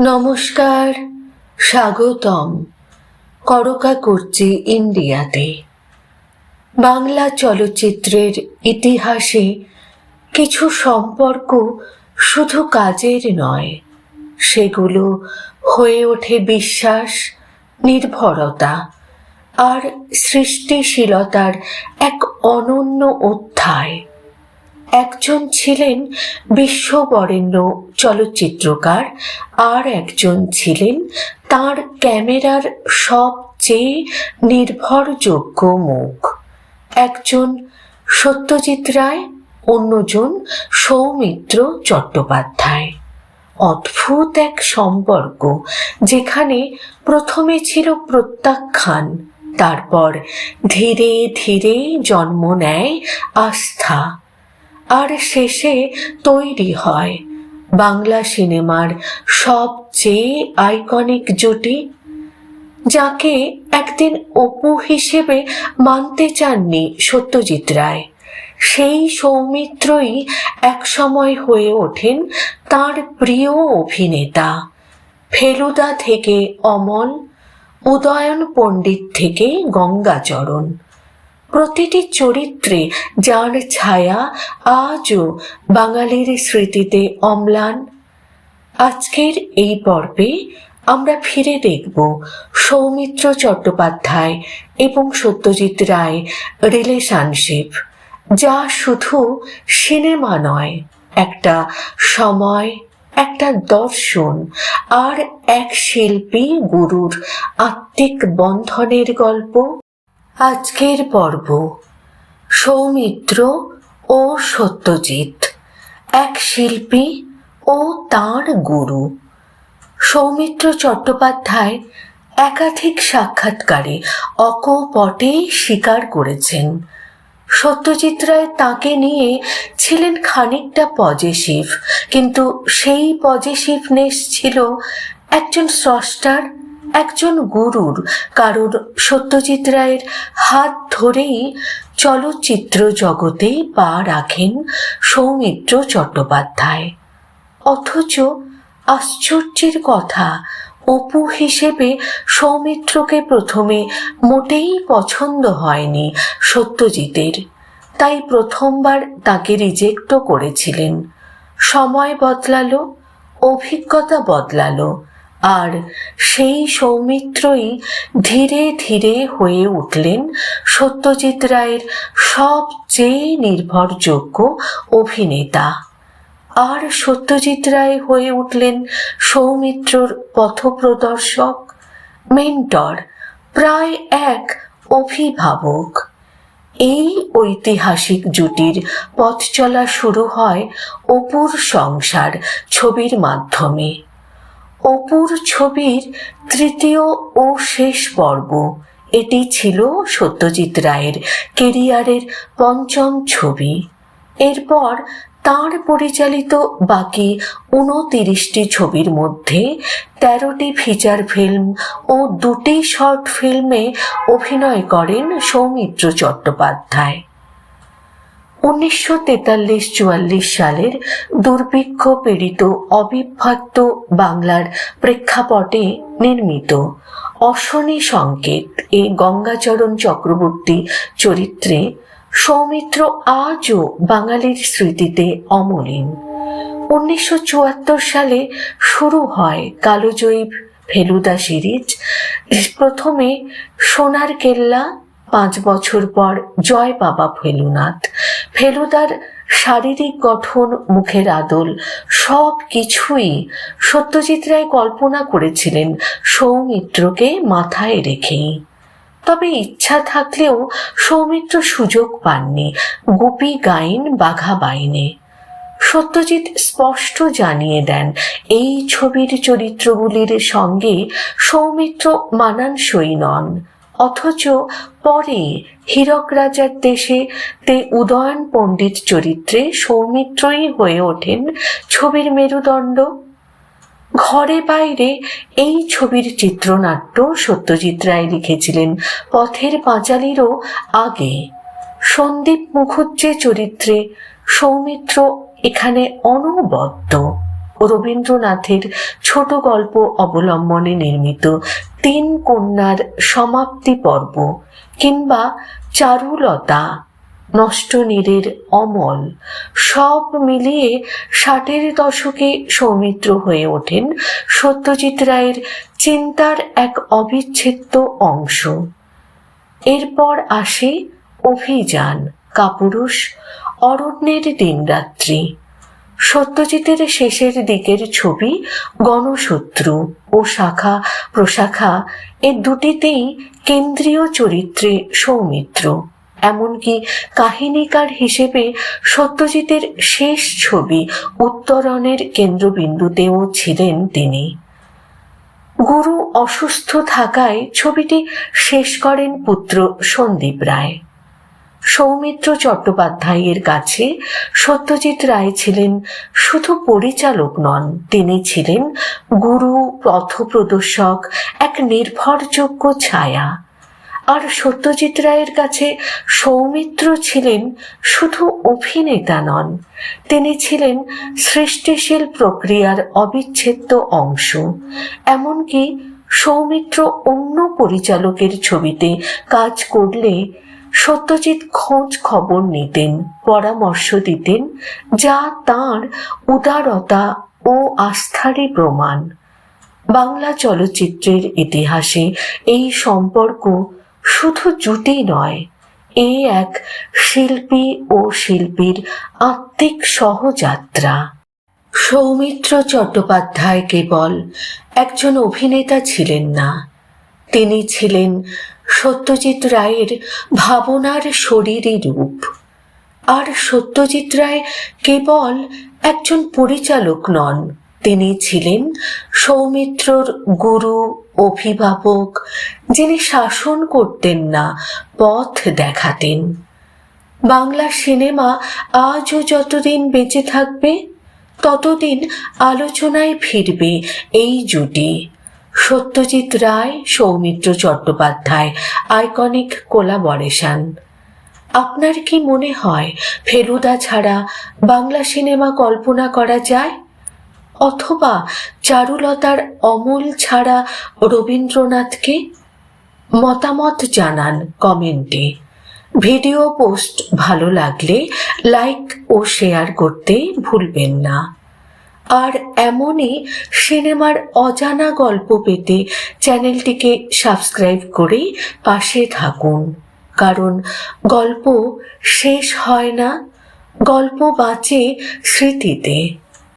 নমস্কার, স্বাগতম করকা করছি ইন্ডিয়াতে। বাংলা চলচ্চিত্রের ইতিহাসে কিছু সম্পর্ক শুধু কাজের নয়, সেগুলো হয়ে ওঠে বিশ্বাস, নির্ভরতা আর সৃষ্টিশীলতার এক অনন্য অধ্যায়। একজন ছিলেন বিশ্ববরেণ্য চলচ্চিত্রকার, আর একজন ছিলেন তার ক্যামেরার সবচেয়ে নির্ভরযোগ্য মুখ। একজন সত্যজিৎ রায়, অন্যজন সৌমিত্র চট্টোপাধ্যায়। অদ্ভুত এক সম্পর্ক, যেখানে প্রথমে ছিল প্রত্যাখ্যান, তারপর ধীরে ধীরে জন্ম নেয় আস্থা। আর শেষে তৈরি হয়। বাংলা সিনেমার সবচেয়ে আইকনিক জুটি, যাকে একদিন অপু হিসেবে মানতে চাননি সত্যজিৎ রায়। সেই সৌমিত্রই একসময় হয়ে ওঠেন তার প্রিয় অভিনেতা। ফেলুদা থেকে অমল উদয়ন পণ্ডিত থেকে গঙ্গাচরণ। প্রতিটি চরিত্রে যার ছায়া আজও বাঙালির স্মৃতিতে অম্লান। আজকের এই পর্বে আমরা ফিরে দেখব সৌমিত্র চট্টোপাধ্যায় এবং সত্যজিৎ রায় রিলেশনশিপ যা শুধু সিনেমা নয়, একটা সময়, একটা দর্শন আর এক শিল্পী গুরুর আত্মিক বন্ধনের গল্প। আজকের পর্ব সৌমিত্র ও সত্যজিৎ, এক শিল্পী ও তার গুরু। সৌমিত্র চট্টোপাধ্যায় একাধিক সাক্ষাৎকারে অকপটে স্বীকার করেছেন। সত্যজিৎ রায় তাঁকে নিয়ে ছিলেন খানিকটা পজেসিভ, কিন্তু সেই পজেসিভনেস ছিল একজন স্রষ্টার একজন গুরুর কারণ সত্যজিৎ রায়ের হাত ধরেই চলচ্চিত্র জগতে পা রাখেন সৌমিত্র চট্টোপাধ্যায়। অথচ আশ্চর্যের কথা, অপু হিসেবে সৌমিত্রকে প্রথমে মোটেই পছন্দ হয়নি সত্যজিতের। তাই প্রথমবার তাকে রিজেক্টও করেছিলেন। সময় বদলালো, অভিজ্ঞতা বদলালো আর সেই সৌমিত্রই ধীরে ধীরে হয়ে উঠলেন সত্যজিৎ রায়ের সবচেয়ে নির্ভরযোগ্য অভিনেতা। আর সত্যজিৎ রায় হয়ে উঠলেন সৌমিত্রর পথপ্রদর্শক, মেন্টর, প্রায় এক অভিভাবক। এই ঐতিহাসিক জুটির পথ চলা শুরু হয় অপুর সংসার ছবির মাধ্যমে। অপুর ছবির তৃতীয় ও শেষ পর্ব। এটি ছিল সত্যজিৎ রায়ের কেরিয়ারের পঞ্চম ছবি। এরপর তার পরিচালিত বাকি উনতিরিশটি ছবির মধ্যে তেরোটি ফিচার ফিল্ম ও দুটি শর্ট ফিল্মে অভিনয় করেন সৌমিত্র চট্টোপাধ্যায়। উনিশশো তেতাল্লিশ চুয়াল্লিশ সালের দুর্ভিক্ষ পীড়িত অবিভক্ত বাংলার প্রেক্ষাপটে নির্মিত। অশনি সংকেত, এ গঙ্গাচরণ চক্রবর্তী চরিত্রে সৌমিত্র আজও বাঙালির স্মৃতিতে অমলিন। উনিশশো চুয়াত্তর সালে শুরু হয় কালোজয়ীব ফেলুদা সিরিজ। প্রথমে সোনার কেল্লা পাঁচ বছর পর জয় বাবা ফেলুনাথ। ফেলুদার শারীরিক গঠন, মুখের আদল, সব কিছুই সত্যজিৎ রায় কল্পনা করেছিলেন সৌমিত্রকে মাথায় রেখেই। তবে ইচ্ছা থাকলেও সৌমিত্র সুযোগ পাননি গুপি গাইন বাঘা বাইনে। সত্যজিৎ স্পষ্ট জানিয়ে দেন, এই ছবির চরিত্রগুলির সঙ্গে সৌমিত্র মানানসই নন। অথচ পরে হীরক রাজার দেশে তে উদয়ন পণ্ডিত চরিত্রে সৌমিত্রই হয়ে ওঠেন ছবির মেরুদণ্ড। ঘরে বাইরে এই ছবির চিত্রনাট্য সত্যজিৎ রায় লিখেছিলেন পথের পাঁচালিরও আগে। সন্দীপ মুখুজ্জে চরিত্রে সৌমিত্র এখানে অনবদ্য। রবীন্দ্রনাথের ছোট গল্প অবলম্বনে নির্মিত তিন কন্যার সমাপ্তি পর্ব কিংবা চারুলতা নষ্ট নীরের অমল, সব মিলিয়ে ষাটের দশকে সৌমিত্র হয়ে ওঠেন সত্যজিৎ রায়ের চিন্তার এক অবিচ্ছেদ্য অংশ। এরপর আসে অভিযান, কাপুরুষ, অরণ্যের দিনরাত্রি। সত্যজিতের শেষের দিকের ছবি, গণশত্রু ও শাখা, প্রশাখা, এ দুটিতেই কেন্দ্রীয় চরিত্রে সৌমিত্র। এমনকি কাহিনীকার হিসেবে সত্যজিতের শেষ ছবি উত্তরণের কেন্দ্রবিন্দুতেও ছিলেন তিনি। গুরু অসুস্থ থাকায় ছবিটি শেষ করেন পুত্র সন্দীপ রায়। সৌমিত্র চট্টোপাধ্যায়ের কাছে সত্যজিৎ রায় ছিলেন শুধু পরিচালক নন, তিনি ছিলেন গুরু, পথপ্রদর্শক, এক নির্ভরযোগ্য ছায়া। আর সত্যজিৎ রায়ের কাছে সৌমিত্র ছিলেন শুধু অভিনেতা নন, তিনি ছিলেন সৃষ্টিশীল প্রক্রিয়ার অবিচ্ছেদ্য অংশ। এমনকি সৌমিত্র অন্য পরিচালকের ছবিতে কাজ করলে সত্যজিৎ খোঁজ খবর নিতেন, পরামর্শ দিতেন, যা তাঁর উদারতা ও আস্থারই প্রমাণ। বাংলা চলচ্চিত্রের ইতিহাসে এই সম্পর্ক শুধু জুটি নয়, এ এক শিল্পী ও শিল্পীর আত্মিক সহযাত্রা। সৌমিত্র চট্টোপাধ্যায় কেবল একজন অভিনেতা ছিলেন না, তিনি ছিলেন সত্যজিৎ রায়ের ভাবনার শরীরী রূপ। আর সত্যজিৎ রায় কেবল একজন পরিচালক নন, তিনি ছিলেন সৌমিত্রর গুরু, অভিভাবক, যিনি শাসন করতেন না, পথ দেখাতেন। বাংলা সিনেমা আজও যতদিন বেঁচে থাকবে, ততদিন আলোচনায় ফিরবে এই জুটি। Satyajit Ray, Soumitra Chattopadhyay, iconic collaboration. আপনার কি মনে হয়, ফেলুদা ছাড়া বাংলা সিনেমা কল্পনা করা যায়? অথবা চারুলতার অমল ছাড়া রবীন্দ্রনাথকে? মতামত জানান কমেন্টে। ভিডিও পোস্ট ভালো লাগলে লাইক ও শেয়ার করতে ভুলবেন না। আর এমনই সিনেমার অজানা গল্প পেতে চ্যানেলটিকে সাবস্ক্রাইব করে পাশে থাকুন। কারণ গল্প শেষ হয় না, গল্প বাঁচে স্মৃতিতে।